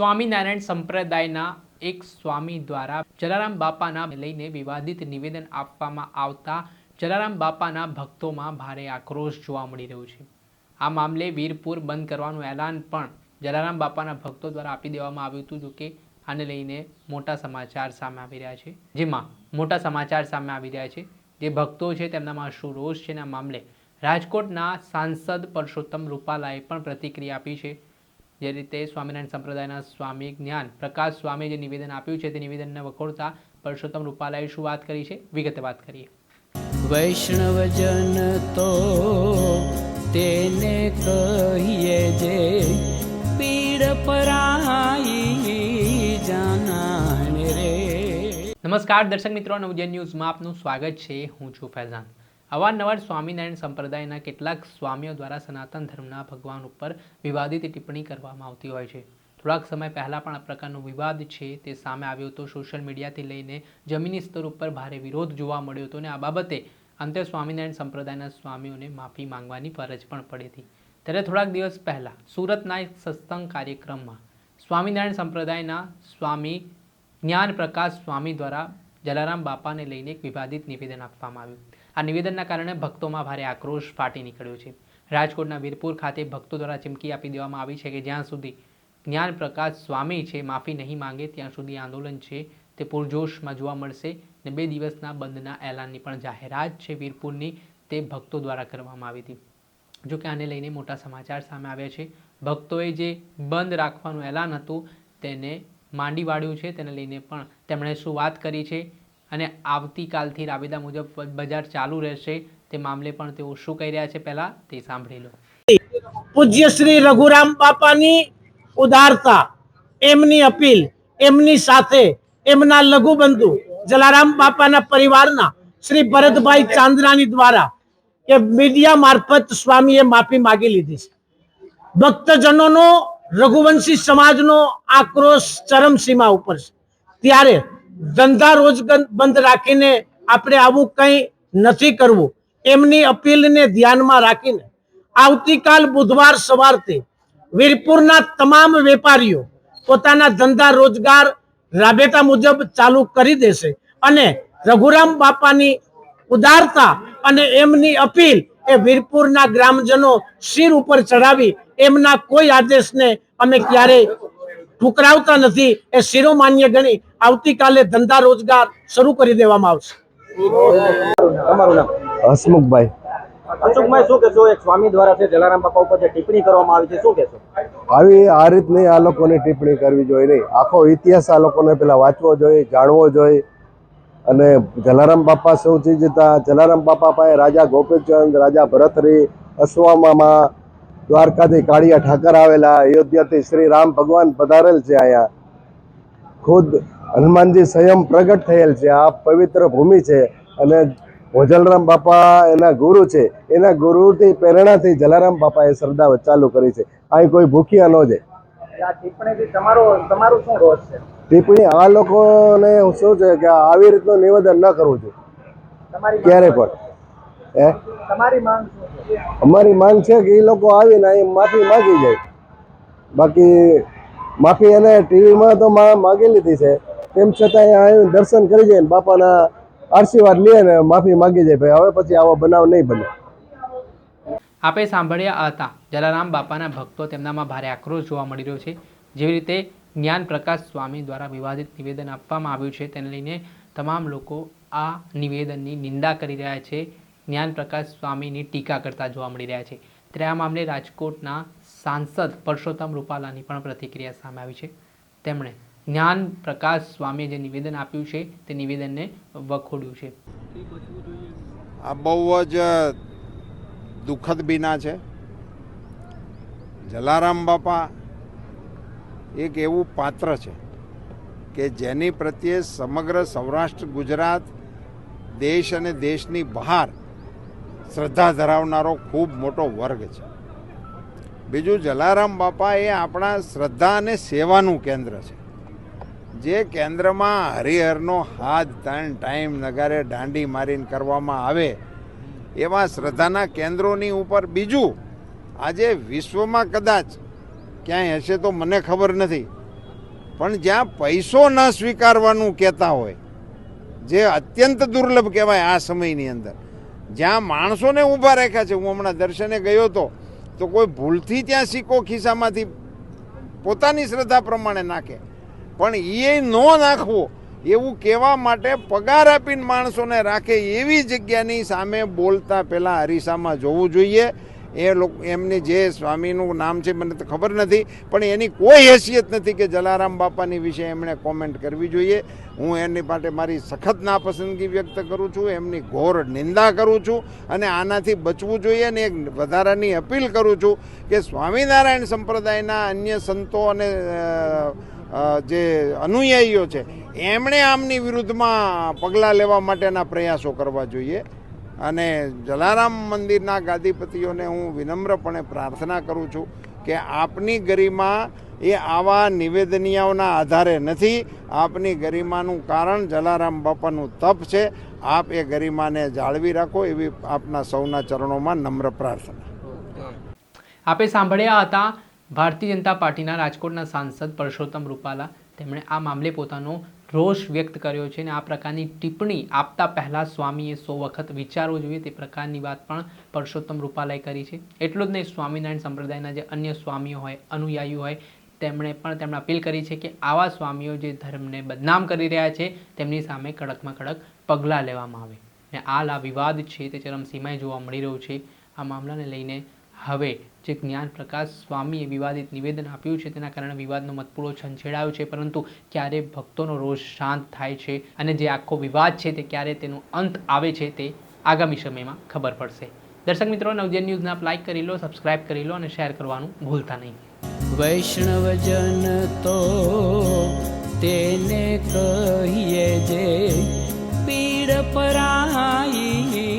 સ્વામિનારાયણ સંપ્રદાયના એક સ્વામી દ્વારા જલારામ બાપાના લઈને વિવાદિત નિવેદન આપવામાં આવતા જલારામ બાપાના ભક્તોમાં ભારે આક્રોશ જોવા મળી રહ્યો છે. આ મામલે વીરપુર બંધ કરવાનું એલાન પણ જલારામ બાપાના ભક્તો દ્વારા આપી દેવામાં આવ્યું હતું, જોકે આને લઈને મોટા સમાચાર સામે આવી રહ્યા છે. જેમાં મોટા સમાચાર સામે આવી રહ્યા છે જે ભક્તો છે તેમનામાં શું રોષ છે એના મામલે રાજકોટના સાંસદ પરસોત્તમ રૂપાલાએ પણ પ્રતિક્રિયા આપી છે. જે રીતે સ્વામિનારાયણ સંપ્રદાયના સ્વામી જ્ઞાન પ્રકાશ સ્વામીએ જે નિવેદન આપ્યું છે તે નિવેદનને વખોડતા પરસોત્તમ રૂપાલાએ શું વાત કરી છે? વિગતે વાત કરીએ. વૈષ્ણવજન તો તેને કહીએ જે પીડ પરાઈ જાનાને રે. નમસ્કાર દર્શક મિત્રો નવજન ન્યૂઝમાં આપનું સ્વાગત છે. હું છું ફૈઝાન. અવારનવાર સ્વામિનારાયણ સંપ્રદાયના કેટલાક સ્વામીઓ દ્વારા સનાતન ધર્મના ભગવાન ઉપર વિવાદિત ટિપ્પણી કરવામાં આવતી હોય છે. થોડાક સમય પહેલાં પણ આ પ્રકારનો વિવાદ છે તે સામે આવ્યો હતો. સોશિયલ મીડિયાથી લઈને જમીની સ્તર ઉપર ભારે વિરોધ જોવા મળ્યો હતો અને આ બાબતે અંતે સ્વામિનારાયણ સંપ્રદાયના સ્વામીઓને માફી માંગવાની ફરજ પણ પડી હતી. ત્યારે થોડાક દિવસ પહેલાં સુરતના એક સત્સંગ કાર્યક્રમમાં સ્વામિનારાયણ સંપ્રદાયના સ્વામી જ્ઞાન પ્રકાશ સ્વામી દ્વારા જલારામ બાપાને લઈને એક વિવાદિત નિવેદન આપવામાં આવ્યું. આ નિવેદનના કારણે ભક્તોમાં ભારે આક્રોશ ફાટી નીકળ્યો છે. રાજકોટના વીરપુર ખાતે ભક્તો દ્વારા ચીમકી આપી દેવામાં આવી છે કે જ્યાં સુધી જ્ઞાન પ્રકાશ સ્વામી છે, માફી નહીં માંગે, ત્યાં સુધી આંદોલન છે તે પૂરજોશમાં જોવા મળશે ને બે દિવસના બંધના એલાનની પણ જાહેરાત છે વીરપુરની તે ભક્તો દ્વારા કરવામાં આવી હતી. જો કે આને લઈને મોટા સમાચાર સામે આવ્યા છે. ભક્તોએ જે બંધ રાખવાનું એલાન હતું તેને માંડી વાળ્યું છે, તેને લઈને પણ તેમણે શું વાત કરી છે અને આવતીકાલથી રાબેતા મુજબ બજાર ચાલુ રહેશે તે મામલે પણ તેઓ શું કહી રહ્યા છે પહેલા તે સાંભળી લો. પૂજ્ય શ્રી રઘુરામ બાપાની ઉદારતા, એમની અપીલ, એમની સાથે, એમના લઘુબંધુ જલારામ બાપાના પરિવારના શ્રી ભરતભાઈ ચાંદરાની દ્વારા કે મીડિયા મારફત સ્વામીએ માફી માગી લીધી છે. ભક્તજનોનો રઘુવંશી સમાજનો આક્રોશ ચરમસીમા ઉપર છે. ત્યારે ધંધા રોજગાર બંધ રાખીને આપણે આવું કંઈ નથી કરવું. એમની અપીલને ધ્યાનમાં રાખીને આવતીકાલ બુધવાર સવારથી વીરપુરના તમામ વેપારીઓ પોતાના ધંધા રોજગાર રાબેતા મુજબ ચાલુ કરી દેશે અને રઘુરામ બાપાની ઉદારતા અને એમની અપીલ એ વીરપુરના ગ્રામજનો શિર ઉપર ચડાવી એમના કોઈ આદેશને અમે ક્યારેય ઠુકરાવતા નથી. એ શિરોમાન્ય ગણી આવતીકાલે ધંધા રોજગાર શરૂ કરી દેવામાં આવશે. તમારું હસમુખભાઈ. અશોકભાઈ શું કહેશો? એક સ્વામી દ્વારા છે જલારામ બાપા ઉપર જે ટિપ્પણી કરવામાં આવી છે શું કહેશો? આવી આ રીતની આ લોકોની ટિપ્પણી કરવી જોઈએ નહીં. આખો ઇતિહાસ આ લોકોને પેલા વાંચવો જોઈએ જાણવો જોઈએ. અને જલારામ બાપા સૌથી જતા, જલારામ બાપા પાસે રાજા ગોપીચંદ, રાજા ભરતરી, અશ્વામામાં દ્વારકાથી કાળિયા ઠાકર આવેલા, અયોધ્યાથી શ્રી રામ ભગવાન પધારેલ છે અહીંયા. ખુદ હનુમાનજી સ્વયં પ્રગટ થયેલ છે, આ પવિત્ર ભૂમિ છે અને ભોજલરામ બાપા એના ગુરુ છે. એના ગુરુથી પ્રેરણાથી જલારામ બાપાએ શ્રદ્ધા ચાલુ કરી છે. અહીં કોઈ ભૂખ્યા ન આ તમારો, તમારું શું રોજ છે? ટિપ્પણી આ લોકોને શું છે કે આવી રીતનું નિવેદન ન કરવું જોઈએ. તમારી ક્યારે પણ. હે? તમારી માંગ શું છે? અમારી માંગ છે કે એ લોકો આવીને અહીં માફી માગી જાય. બાકી માફી એને ટીવીમાં તો માગી લીધી છે. તેમ છતાં અહીં દર્શન કરી જાય ને બાપાના આશીર્વાદ લે ને માફી માગી જાય. ભાઈ હવે પછી આવો બનાવ નહીં બને. આપે સાંભળ્યા હતા. જલારામ બાપાના ભક્તો તેમનામાં ભારે આક્રોશ જોવા મળી રહ્યો છે. જેવી રીતે જ્ઞાન પ્રકાશ સ્વામી દ્વારા વિવાદિત નિવેદન આપવામાં આવ્યું છે. તેને લઈને તમામ લોકો આ નિવેદનની નિંદા કરી રહ્યા છે. જ્ઞાન પ્રકાશ સ્વામીની ટીકા કરતા જોવા મળી રહ્યા છે. ત્યારે આ મામલે રાજકોટના સાંસદ પરસોત્તમ રૂપાલાની પણ પ્રતિક્રિયા સામે આવી છે. તેમણે જ્ઞાન પ્રકાશ સ્વામીએ જે નિવેદન આપ્યું છે, તે નિવેદનને વખોડ્યું છે. આ બહુ જ દુઃખદ બીના છે. જલારામ બાપા એક એવું પાત્ર છે કે જેની પ્રત્યે સમગ્ર સૌરાષ્ટ્ર, ગુજરાત, દેશ અને દેશની બહાર શ્રદ્ધા ધરાવનારો ખૂબ મોટો વર્ગ છે. બીજું, જલારામ બાપા એ આપણા શ્રદ્ધા અને સેવાનું કેન્દ્ર છે. જે કેન્દ્રમાં હરિહરનો હાથ ત્રણ ટાઈમ નગારે દાંડી મારીને કરવામાં આવે, એવા શ્રદ્ધાના કેન્દ્રોની ઉપર બીજું, આજે વિશ્વમાં કદાચ ક્યાંય હશે તો મને ખબર નથી. પણ જ્યાં પૈસો ન સ્વીકારવાનું કહેતા હોય, જે અત્યંત દુર્લભ કહેવાય આ સમયની અંદર, જ્યાં માણસોને ઊભા રાખ્યા છે, હું હમણાં દર્શને ગયો હતો તો કોઈ ભૂલથી ત્યાં સિક્કો ખિસ્સામાંથી પોતાની શ્રદ્ધા પ્રમાણે નાખે. પણ એ ન નાખવો, એવું કહેવા માટે પગાર આપીને માણસોને રાખે એવી જગ્યાની સામે બોલતા પહેલાં અરીસામાં જોવું જોઈએ. એ લોકો, એમની જે સ્વામીનું નામ છે મને તો ખબર નથી, પણ એની કોઈ હેસિયત નથી કે જલારામ બાપાની વિશે એમણે કોમેન્ટ કરવી જોઈએ. હું એની માટે મારી સખત નાપસંદગી વ્યક્ત કરું છું, એમની ઘોર નિંદા કરું છું અને આનાથી બચવું જોઈએ અને એક વધારાની અપીલ કરું છું કે સ્વામિનારાયણ સંપ્રદાયના અન્ય સંતો અને જે અનુયાયીઓ છે, એમણે આમની વિરુદ્ધમાં પગલાં લેવા માટેના પ્રયાસો કરવા જોઈએ. અને જલારામ મંદિરના ગાદીપતિઓને હું વિનમ્રપણે પ્રાર્થના કરું છું કે આપની ગરિમા એ આવા નિવેદનિયાઓના આધારે નથી. આપની ગરિમાનું કારણ જલારામ બાપાનું તપ છે. આપ એ ગરિમાને જાળવી રાખો એવી આપના સૌના ચરણોમાં નમ્ર પ્રાર્થના. આપે સાંભળ્યા હતા ભારતીય જનતા પાર્ટીના રાજકોટના સાંસદ પરસોત્તમ રૂપાલા. તેમણે આ મામલે પોતાનો રોષ વ્યક્ત કર્યો છે અને આ પ્રકારની ટિપ્પણી આપતા પહેલાં સ્વામીએ સો વખત વિચારવું જોઈએ તે પ્રકારની વાત પણ પરસોત્તમ રૂપાલાએ કરી છે. એટલું જ નહીં, સ્વામિનારાયણ સંપ્રદાયના જે અન્ય સ્વામીઓ હોય અનુયાયીઓ હોય, તેમણે પણ તેમણે અપીલ કરી છે કે આવા સ્વામીઓ જે ધર્મને બદનામ કરી રહ્યા છે, તેમની સામે કડકમાં કડક પગલાં લેવામાં આવે. અને હાલ આ વિવાદ છે તે ચરમસીમાએ જોવા મળી રહ્યું છે. આ મામલાને લઈને હવે જે જ્ઞાન પ્રકાશ સ્વામીએ વિવાદિત નિવેદન આપ્યું છે, તેના કારણે વિવાદનો મતપૂળો છંછેડાયો છે, પરંતુ ક્યારે ભક્તોનો રોષ શાંત થાય છે અને જે આખો વિવાદ છે તે ક્યારે તેનો અંત આવે છે તે આગામી સમયમાં ખબર પડશે. દર્શક મિત્રો, નવજન ન્યૂઝને આપ લાઇક કરી લો સબસ્ક્રાઈબ કરી લો અને શેર કરવાનું ભૂલતા નહીં. વૈષ્ણવજન તો તેને કહીએ જે પીડ પરાઈ